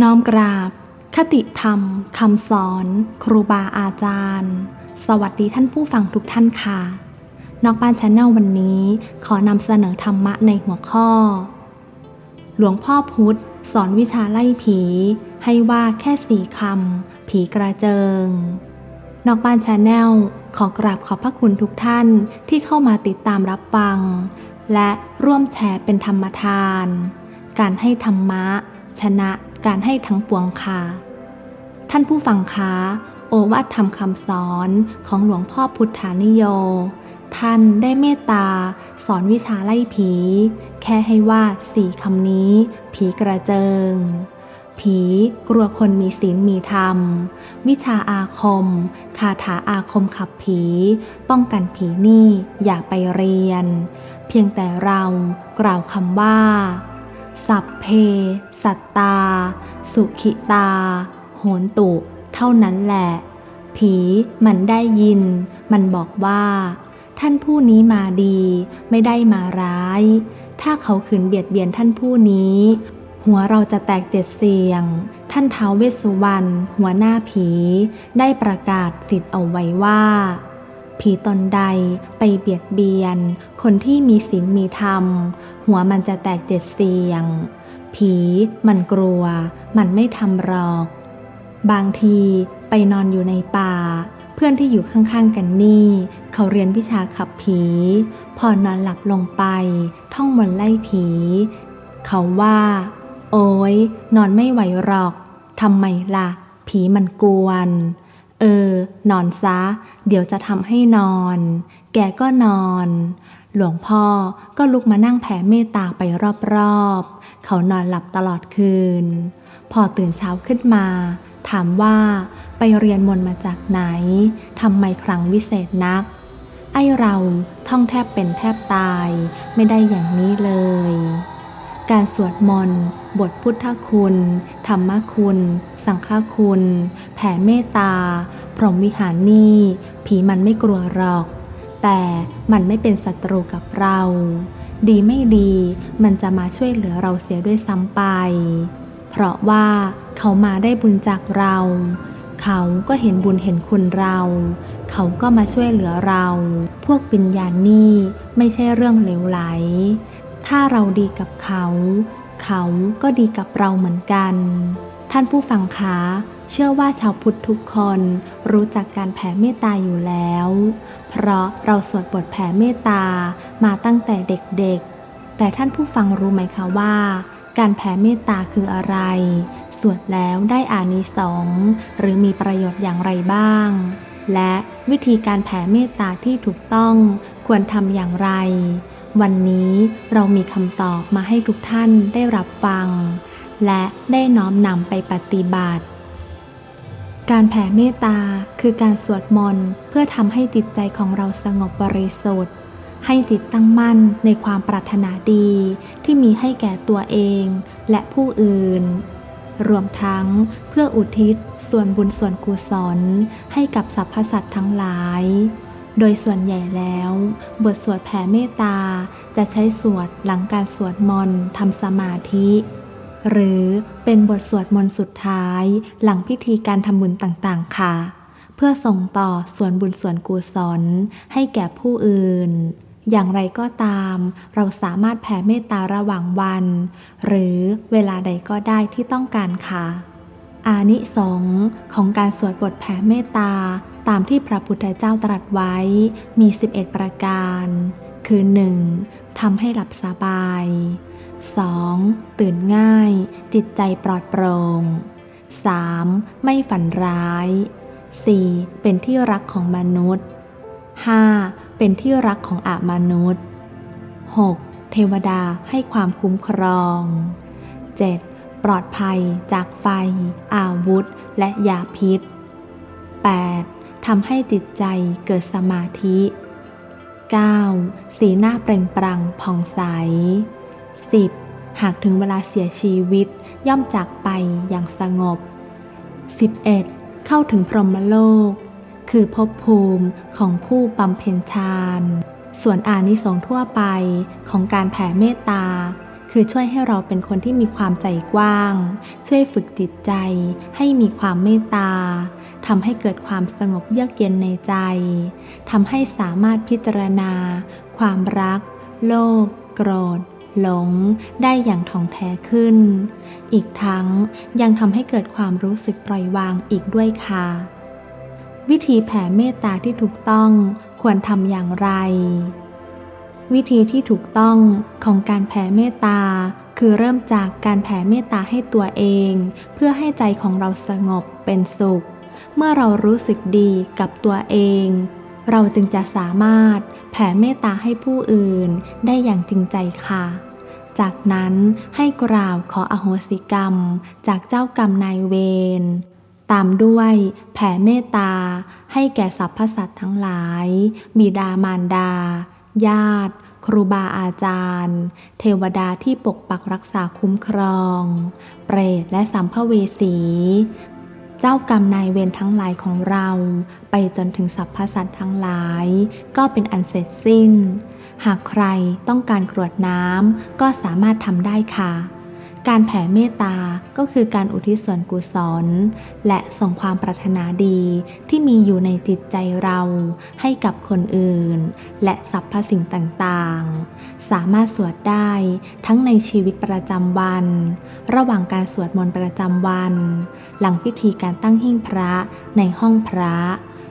น้อมกราบ คติธรรมคำสอน ครูบาอาจารย์ สวัสดีท่านผู้ฟังทุกท่านค่ะ นอกบ้านชาแนลวันนี้ ขอนำเสนอธรรมะในหัวข้อ หลวงพ่อพุธสอนวิชาไล่ผี ให้ว่าแค่สี่คำ ผีกระเจิง นอกบ้านชาแนลขอกราบขอบพระคุณทุกท่านที่เข้ามาติดตามรับฟัง และร่วมแชร์เป็นธรรมทาน การให้ธรรมะ ชนะ การให้ทั้งปวงค่ะ ท่านผู้ฟังคะโอวาทธรรมคำสอนของหลวงพ่อพุทธานิโย ท่านได้เมตตา สอนวิชาไล่ผี แค่ให้ว่าสี่คำนี้ ผีกระเจิง ผีกลัวคนมีศีลมีธรรม วิชาอาคม คาถาอาคมขับผี ป้องกันผีนี่อย่าไปเรียน เพียงแต่เรากล่าวคำว่า สัพเพ สัตตา สุขิตา โหนตุ เท่านั้นแหละ ผีมันได้ยิน มันบอกว่า ท่านผู้นี้มาดี ไม่ได้มาร้าย ถ้าเขาขืนเบียดเบียนท่านผู้นี้ หัวเราจะแตกเจ็ดเสียง ท่านเท้าวเวสสุวรรณหัวหน้าผี ได้ประกาศสิทธิ์เอาไว้ว่า ผีตนใดไปเบียดเบียน คนที่มีศีลมีธรรม หัวมันจะแตกเจ็ดเสียง ผีมันกลัว มันไม่ทำหรอก บางทีไปนอนอยู่ในป่า เพื่อนที่อยู่ข้างๆกันนี่ เขาเรียนวิชาขับผี พอนอนหลับลงไป ท่องมนต์ไล่ผี เขาว่า โอ้ยนอนไม่ไหวหรอกทำไมล่ะ ผีมันกวน เออ นอนซะ เดี๋ยวจะทำให้นอน แกก็นอน หลวงพ่อก็ลุกมานั่งแผ่เมตตาไปรอบๆ เขานอนหลับตลอดคืน พอตื่นเช้าขึ้นมา ถามว่าไปเรียนมนมาจากไหน ทำไมครั้งวิเศษนัก ไอเราท่องแทบเป็นแทบตาย ไม่ได้อย่างนี้เลย การสวดมนต์ บทพุทธคุณ ธรรมคุณ สังฆคุณ แผ่เมตตา พรหมวิหารนี่ ผีมันไม่กลัวหรอก แต่มันไม่เป็นศัตรูกับเรา ดีไม่ดี มันจะมาช่วยเหลือเราเสียด้วยซ้ำไป เพราะว่าเขามาได้บุญจากเรา เขาก็เห็นบุญเห็นคุณเรา เขาก็มาช่วยเหลือเรา พวกปิญญาณนี่ไม่ใช่เรื่องเหลวไหล ถ้าเราดีกับเขา เขาก็ดีกับเราเหมือนกัน ท่านผู้ฟังคะเชื่อว่าชาวพุทธทุกคนรู้จักการแผ่เมตตาอยู่แล้ว เพราะเราสวดบทแผ่เมตตามาตั้งแต่เด็กๆ แต่ท่านผู้ฟังรู้ไหมคะว่า การแผ่เมตตาคืออะไร สวดแล้วได้อานิสงส์หรือมีประโยชน์อย่างไรบ้าง และวิธีการแผ่เมตตาที่ถูกต้องควรทำอย่างไร วันนี้เรามีคำตอบมาให้ทุกท่านได้รับฟัง และได้น้อมนำไปปฏิบัติ การแผ่เมตตาคือการสวดมนต์เพื่อทำให้จิตใจของเราสงบบริสุทธิ์ ให้จิตตั้งมั่นในความปรารถนาดีที่มีให้แก่ตัวเองและผู้อื่น รวมทั้งเพื่ออุทิศส่วนบุญส่วนกุศลให้กับสรรพสัตว์ทั้งหลาย โดยส่วนใหญ่แล้ว บทสวดแผ่เมตตาจะใช้สวดหลังการสวดมนต์ทำสมาธิ หรือเป็นบทสวดมนต์สุดท้ายหลังพิธีการทำบุญต่างๆ ค่ะ เพื่อส่งต่อส่วนบุญส่วนกุศลให้แก่ผู้อื่น อย่างไรก็ตาม เราสามารถแผ่เมตตาระหว่างวัน หรือเวลาใดก็ได้ที่ต้องการค่ะอานิสงของการสวดบทแผ่เมตตา ตามที่พระพุทธเจ้าตรัสไว้มี 11 ประการ คือ 1. ทำให้หลับสบาย 2. ตื่นง่าย จิตใจปลอดโปร่ง 3. ไม่ฝันร้าย 4. เป็นที่รักของมนุษย์ 5. เป็นที่รักของอามนุษย์ 6. เทวดาให้ความคุ้มครอง 7. ปลอดภัยจากไฟ อาวุธ และยาพิษ 8. ทำให้จิตใจเกิดสมาธิ 9. สีหน้าเปล่งปลั่งผ่องใส 10. หากถึงเวลาเสียชีวิตย่อมจากไปอย่างสงบ 11. เข้าถึงพรหมโลก คือภพภูมิของผู้บำเพ็ญฌานส่วนอานิสงส์ทั่วไปของการแผ่เมตตา คือช่วยให้เราเป็นคนที่มีความใจกว้าง ช่วยฝึกจิตใจให้มีความเมตตา ทำให้เกิดความสงบเยือกเย็นในใจทำให้สามารถพิจารณา ความรัก โลภโกรธ หลง ได้อย่างถ่องแท้ขึ้น อีกทั้งยังทำให้เกิดความรู้สึกปล่อยวางอีกด้วยค่ะ วิธีแผ่เมตตาที่ถูกต้องควรทำอย่างไร วิธีที่ถูกต้องของการแผ่เมตตาคือเริ่มจากการแผ่เมตตาให้ตัวเอง เพื่อให้ใจของเราสงบเป็นสุข เมื่อเรารู้สึกดีกับตัวเอง เราจึงจะสามารถแผ่เมตตาให้ผู้อื่นได้อย่างจริงใจค่ะ จากนั้นให้กล่าวขออโหสิกรรมจากเจ้ากรรมนายเวร ตามด้วยแผ่เมตตาให้แก่สรรพสัตว์ทั้งหลาย บิดามารดา ญาติครูบาอาจารย์ เทวดาที่ปกปักรักษาคุ้มครอง เปรตและสัมภเวสี เจ้ากรรมนายเวรทั้งหลายของเรา ไปจนถึงสรรพสัตว์ทั้งหลาย ก็เป็นอันเสร็จสิ้น หากใครต้องการกรวดน้ำก็สามารถทำได้ค่ะ การแผ่เมตตา ก็คือการอุทิศส่วนกุศล และส่งความปรารถนาดีที่มีอยู่ในจิตใจเราให้กับคนอื่น และสรรพสิ่งต่างๆ สามารถสวดได้ทั้งในชีวิตประจำวัน ระหว่างการสวดมนต์ประจำวัน หลังพิธีการตั้งหิ้งพระในห้องพระ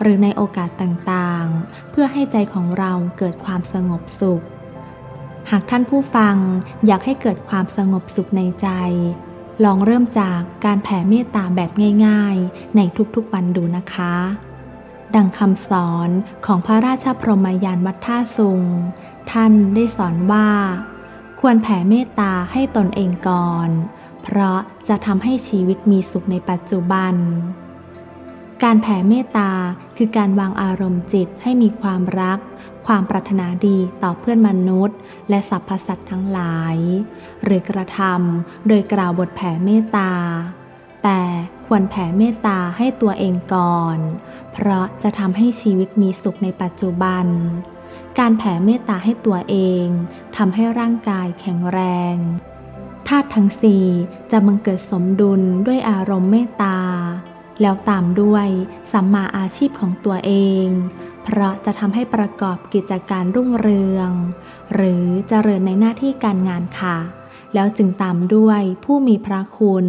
หรือในโอกาสต่างๆ เพื่อให้ใจของเราเกิดความสงบสุข หากท่านผู้ฟังอยากให้เกิดความสงบสุขในใจ ลองเริ่มจากการแผ่เมตตาแบบง่าย ๆ ในทุกๆวันดูนะคะ ดังคำสอนของพระราชพรหมยานวัดท่าซุง ท่านได้สอนว่า ควรแผ่เมตตาให้ตนเองก่อน เพราะจะทำให้ชีวิตมีสุขในปัจจุบัน การแผ่เมตตาคือการวางอารมณ์จิตให้มีความรัก ความปรารถนาดีต่อเพื่อนมนุษย์ และสรรพสัตว์ทั้งหลาย หรือกระทำโดยกล่าวบทแผ่เมตตา แต่ควรแผ่เมตตาให้ตัวเองก่อน เพราะจะทำให้ชีวิตมีสุขในปัจจุบัน การแผ่เมตตาให้ตัวเองทำให้ร่างกายแข็งแรงธาตุทั้งสี่จะบังเกิดสมดุลด้วยอารมณ์เมตตา แล้วตามด้วยสัมมาอาชีพของตัวเอง เพราะจะทำให้ประกอบกิจการรุ่งเรือง หรือเจริญในหน้าที่การงานค่ะ แล้วจึงตามด้วยผู้มีพระคุณ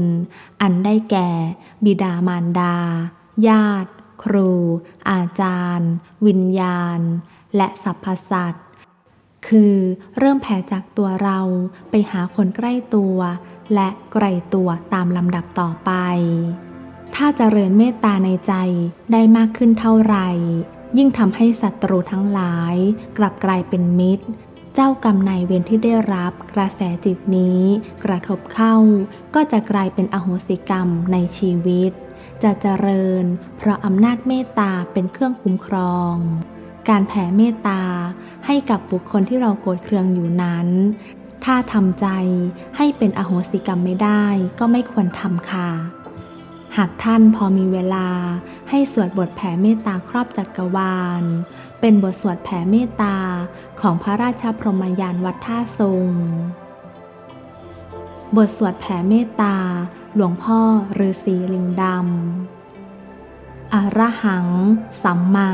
อันได้แก่ บิดามารดา ญาติ ครู อาจารย์ วิญญาณ และสรรพสัตว์ คือเริ่มแผ่จากตัวเราไปหาคนใกล้ตัว และไกลตัวตามลำดับต่อไป ถ้าจเจริญเมตตาในใจได้มากขึ้นเท่าไหร่ ยิ่งทำให้ศัตรูทั้งหลาย กลับกลายเป็นมิตร เจ้ากรรมนายเวรที่ได้รับกระแสจิตนี้ กระทบเข้า ก็จะกลายเป็นอโหสิกรรมในชีวิต จะเจริญ เพราะอำนาจเมตตาเป็นเครื่องคุ้มครอง การแผ่เมตตาให้กับบุคคลที่เราโกรธเคืองอยู่นั้น ถ้าทำใจให้เป็นอโหสิกรรมไม่ได้ก็ไม่ควรทำค่ะ หากท่านพอมีเวลาให้สวดบทแผ่เมตตาครอบจักกรวาล เป็นบทสวดแผ่เมตตาของพระราชาพรหมยานวัดท่าทรง บทสวดแผ่เมตตา หลวงพ่อฤาษีลิงดำอะระหัง สัมมา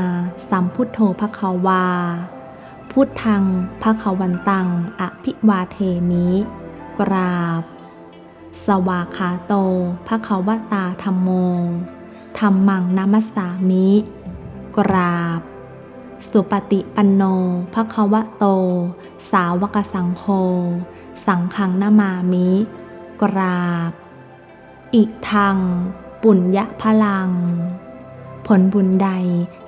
สัมพุทโธภควา พุทธังภควันตัง อภิวาเทมิ กราบ สวาขาโตภควตาธรรมโมธรรมังนัมสสามิ กราบ สุปฏิปันโนภควโต สาวกสังโฆ สังฆังนามามิ กราบ อิทัง ปุญญพลัง ผลบุญใด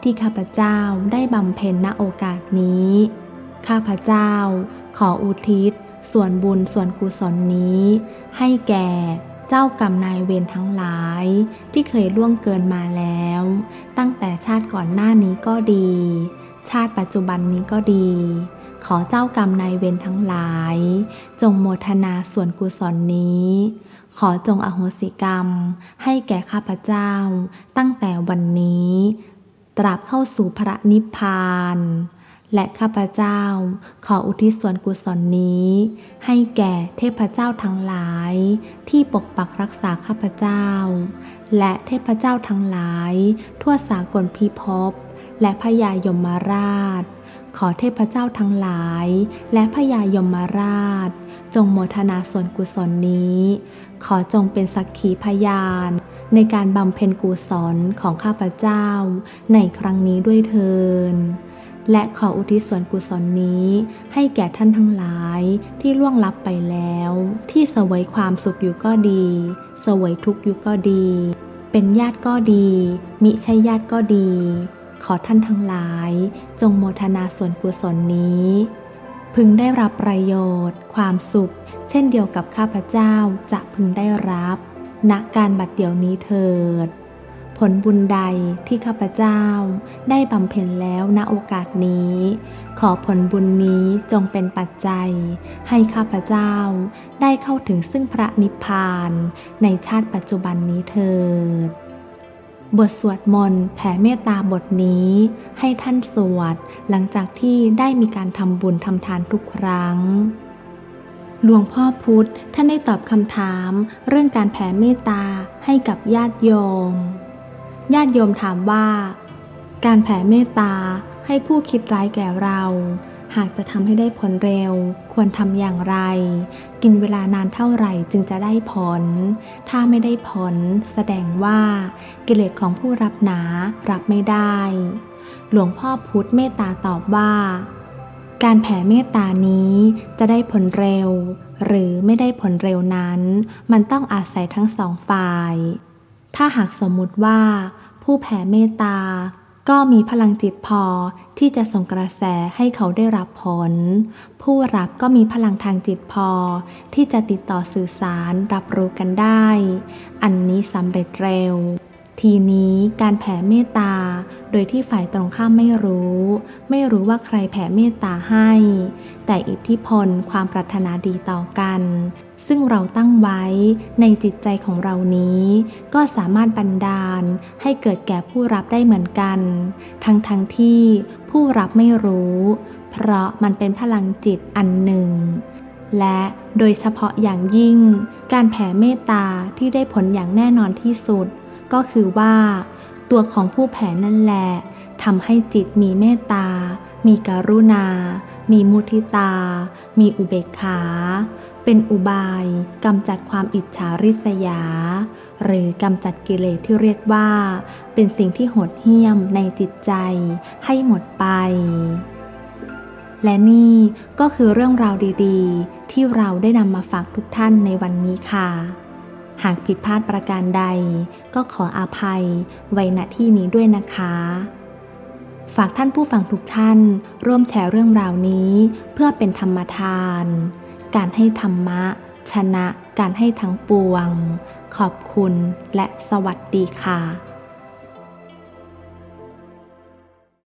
ที่ข้าพเจ้าได้บำเพ็ญณโอกาสนี้ ข้าพเจ้าขออุทิศ ส่วนบุญส่วนกุศลนี้ ให้แก่เจ้ากรรมนายเวรทั้งหลาย ที่เคยล่วงเกินมาแล้ว ตั้งแต่ชาติก่อนหน้านี้ก็ดี ชาติปัจจุบันนี้ก็ดี ขอเจ้ากรรมนายเวรทั้งหลาย จงโมทนาส่วนกุศลนี้ ขอจงอโหสิกรรม ให้แก่ข้าพเจ้า ตั้งแต่วันนี้ ตราบเข้าสู่พระนิพพาน และข้าพเจ้าขออุทิศส่วนกุศลนี้ ให้แก่เทพเจ้าทั้งหลาย ที่ปกปักรักษาข้าพเจ้า และเทพเจ้าทั้งหลาย ทั่วสากลพิภพและพญายมราช ขอเทพเจ้าทั้งหลาย และพญายมราช จงโมทนาส่วนกุศลนี้ ขอจงเป็นสักขีพยานในการบำเพ็ญกุศลของข้าพเจ้า ในครั้งนี้ด้วยเทิน และขออุทิศส่วนกุศลนี้ ให้แก่ท่านทั้งหลายที่ล่วงลับไปแล้ว ที่เสวยความสุขอยู่ก็ดีเสวยทุกข์อยู่ก็ดี เป็นญาติก็ดี มิใช่ญาติก็ดี ขอท่านทั้งหลาย จงโมทนาส่วนกุศลนี้ พึงได้รับประโยชน์ ความสุข เช่นเดียวกับข้าพเจ้าจะพึงได้รับณการบัดเดี๋ยวนี้เถิด ผลบุญใดที่ข้าพเจ้าได้บำเพ็ญแล้วณโอกาสนี้ ขอผลบุญนี้จงเป็นปัจจัย ให้ข้าพเจ้าได้เข้าถึงซึ่งพระนิพพานในชาติปัจจุบันนี้เถิด บทสวดมนต์แผ่เมตตาบทนี้ ให้ท่านสวดหลังจากที่ได้มีการทำบุญทำทานทุกครั้งหลวงพ่อพุธท่านได้ตอบคำถามเรื่องการแผ่เมตตาให้กับญาติโยม ญาติโยมถามว่า การแผ่เมตตาให้ผู้คิดร้ายแก่เรา หากจะทำให้ได้ผลเร็ว ควรทำอย่างไร กินเวลานานเท่าไหร่จึงจะได้ผล ถ้าไม่ได้ผล แสดงว่า กิเลสของผู้รับหนารับไม่ได้ หลวงพ่อพุธเมตตาตอบว่า การแผ่เมตตานี้จะได้ผลเร็ว หรือไม่ได้ผลเร็วนั้น มันต้องอาศัยทั้งสองฝ่าย ถ้าหากสมมุติว่า ผู้แผ่เมตตา ก็มีพลังจิตพอที่จะส่งกระแสให้เขาได้รับผล ผู้รับก็มีพลังทางจิตพอ ที่จะติดต่อสื่อสารรับรู้กันได้ อันนี้สำเร็จเร็ว ทีนี้การแผ่เมตตา โดยที่ฝ่ายตรงข้ามไม่รู้ ไม่รู้ว่าใครแผ่เมตตาให้ แต่อิทธิพลความปรารถนาดีต่อกัน ซึ่งเราตั้งไว้ในจิตใจของเรานี้ ก็สามารถบันดาลให้เกิดแก่ผู้รับได้เหมือนกัน ทั้งทั้งที่ผู้รับไม่รู้ เพราะมันเป็นพลังจิตอันหนึ่ง และโดยเฉพาะอย่างยิ่ง การแผ่เมตตาที่ได้ผลอย่างแน่นอนที่สุด ก็คือว่า ตัวของผู้แผ่นั่นแหละทำให้จิตมีเมตตา มีกรุณา มีมุทิตา มีอุเบกขา เป็นอุบายกำจัดความอิจฉาริษยา หรือกำจัดกิเลสที่เรียกว่า เป็นสิ่งที่โหดเหี้ยมในจิตใจให้หมดไปและนี่ก็คือเรื่องราวดีๆ ที่เราได้นำมาฝากทุกท่านในวันนี้ค่ะ หากผิดพลาดประการใด ก็ขออาภัยไว้ณที่นี้ด้วยนะคะ ฝากท่านผู้ฟังทุกท่าน ร่วมแชร์เรื่องราวนี้ เพื่อเป็นธรรมทาน การให้ธรรมะ ชนะการให้ทั้งปวง ขอบคุณและสวัสดีค่ะ